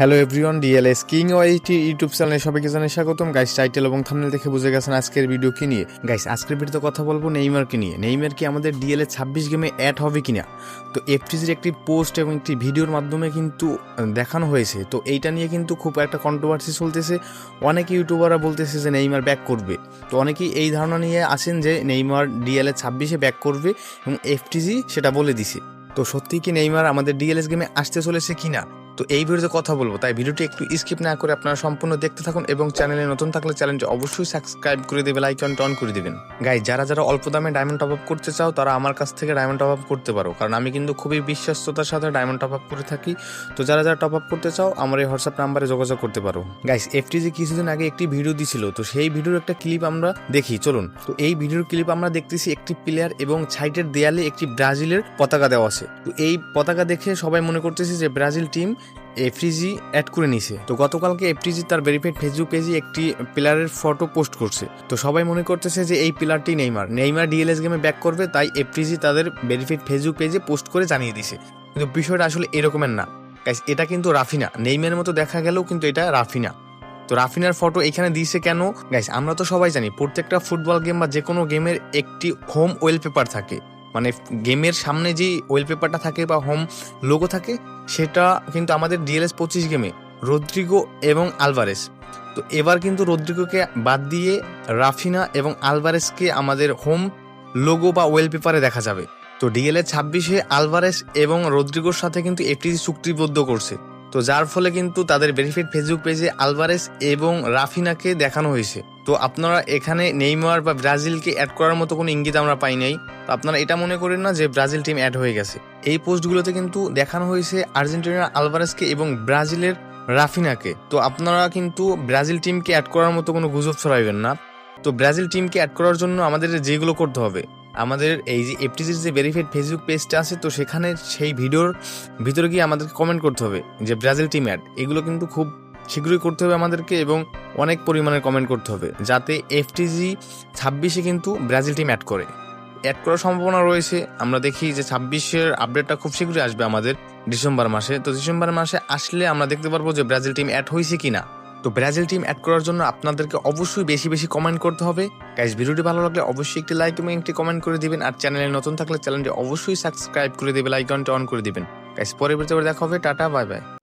Hello everyone DLS king YT YouTube চ্যানেলে সবাইকে জানাই স্বাগতম। গাইস টাইটেল এবং থাম্বনেল দেখে বুঝে গেছেন আজকের ভিডিও কি নিয়ে। গাইস আজকের ভিডিওতে কথা বলব নেইমারকে নিয়ে। নেইমার কি আমাদের ডিএলএ ছাব্বিশ গেমে অ্যাড হবে কিনা? তো এফটিজির একটি পোস্ট এবং একটি ভিডিওর মাধ্যমে কিন্তু দেখানো হয়েছে। তো এইটা নিয়ে কিন্তু খুব একটা কন্ট্রোভার্সি চলতেছে। অনেকে ইউটিউবাররা বলতেছে যে নেইমার ব্যাক করবে। তো অনেকেই এই ধারণা নিয়ে আসেন যে নেইমার ডিএলএ ছাব্বিশে ব্যাক করবে এবং এফটিজি সেটা বলে দিছে। তো সত্যি কি নেইমার আমাদের ডিএলএস গেমে আসতে চলেছে কিনা? তো এই ভিডিওতে কথা বলব। তাই ভিডিওটি একটু স্কিপ না করে আপনারা সম্পূর্ণ দেখতে থাকুন এবং চ্যানেলে নতুন থাকলে চ্যানেলটি অবশ্যই সাবস্ক্রাইব করে দেবে লাইকনটা অন করে দিবেন। গাই যারা যারা অল্প দামে ডায়মন্ড টপ আপ করতে চাও, তারা আমার কাছ থেকে ডায়মন্ড টপ আপ করতে পারো। কারণ আমি কিন্তু খুবই বিশ্বস্ততার সাথে ডায়মন্ড টপ আপ করে থাকি। তো যারা যারা টপ আপ করতে চাও, আমার এই হোয়াটসঅ্যাপ নাম্বারে যোগাযোগ করতে পারো। গাইস এফটিজি কিছুদিন আগে একটি ভিডিও দিছিল। তো সেই ভিডিওর একটা ক্লিপ আমরা দেখি। চলুন। তো এই ভিডিওর ক্লিপ আমরা দেখতেছি একটি প্লেয়ার এবং সাইটের দেয়ালে একটি ব্রাজিলের পতাকা দেওয়া আছে। তো এই পতাকা দেখে সবাই মনে করতেছে যে ব্রাজিল টিম এফটিজি অ্যাড করে নিছে। তো গতকালকে এফটিজি তার ভেরিফাইড ফেসবুক পেজে একটি প্লেয়ারের ফটো পোস্ট করছে। তো সবাই মনে করতেছে যে এই প্লেয়ারটি নেইমার নেইমার ডিএলএস গেমে ব্যাক করবে তাই এফটিজি তাদের ভেরিফাইড ফেসবুক পেজে পোস্ট করে জানিয়ে দিছে। কিন্তু বিষয়টা আসলে এরকমের না। Guys, এটা কিন্তু রাফিনা। নেইমের মতো দেখা গেলেও কিন্তু এটা রাফিনা। তো রাফিনার ফটো এখানে দিয়েছে কেন? গাইস আমরা তো সবাই জানি প্রত্যেকটা ফুটবল গেম বা যে কোনো গেমের একটি হোম ওয়েলপেপার থাকে। মানে গেমের সামনে যে ওয়েলপেপারটা থাকে বা হোম লোগো থাকে, সেটা কিন্তু আমাদের ডিএলএস পঁচিশ গেমে রদ্রিগো এবং আলভারেস। তো এবার কিন্তু রদ্রিগোকে বাদ দিয়ে রাফিনা এবং আলভারেসকে আমাদের হোম লোগো বা ওয়েলপেপারে দেখা যাবে। তো ডিএলএ ছাব্বিশে আলভারেস এবং রদ্রিগোর সাথে কিন্তু এফটিসি চুক্তিবদ্ধ করছে। তো যার ফলে কিন্তু তাদের বেনিফিট ফেসবুক পেজে আলভারেস এবং রাফিনাকে দেখানো হয়েছে। তো আপনারা এখানে নেইমার বা ব্রাজিলকে অ্যাড করার মতো কোনো ইঙ্গিত আমরা পাই নাই। তো আপনারা এটা মনে করেন না যে ব্রাজিল টিম অ্যাড হয়ে গেছে। এই পোস্টগুলোতে কিন্তু দেখানো হয়েছে আর্জেন্টিনার আলভারেসকে এবং ব্রাজিলের রাফিনাকে। তো আপনারা কিন্তু ব্রাজিল টিমকে অ্যাড করার মতো কোনো গুজব ছড়াইবেন না। তো ব্রাজিল টিমকে অ্যাড করার জন্য আমাদের যেগুলো করতে হবে, আমাদের এই যে এফটিসির যে ভেরিফাইড ফেসবুক পেজটা আছে, তো সেখানে সেই ভিডিওর ভিতরে গিয়ে আমাদেরকে কমেন্ট করতে হবে যে ব্রাজিল টিম অ্যাড এগুলো কিন্তু খুব শীঘ্রই করতে হবে আমাদেরকে এবং অনেক পরিমাণে কমেন্ট করতে হবে। যাতে এফটিজি ছাব্বিশে কিন্তু ব্রাজিল টিম অ্যাড করে। অ্যাড করার সম্ভাবনা রয়েছে। আমরা দেখি যে ছাব্বিশের আপডেটটা খুব শীঘ্রই আসবে আমাদের ডিসেম্বর মাসে। তো ডিসেম্বর মাসে আসলে আমরা দেখতে পারব যে ব্রাজিল টিম অ্যাড হয়েছে কিনা। তো ব্রাজিল টিম অ্যাড করার জন্য আপনাদেরকে অবশ্যই বেশি বেশি কমেন্ট করতে হবে। গাইজ ভিডিওটি ভালো লাগলে অবশ্যই একটি লাইক এবং একটি কমেন্ট করে দিবেন। আর চ্যানেলে নতুন থাকলে চ্যানেলটি অবশ্যই সাবস্ক্রাইব করে দেবে লাইকনটা অন করে দিবেন। গাইজ পরে দেখা হবে। Tata bye bye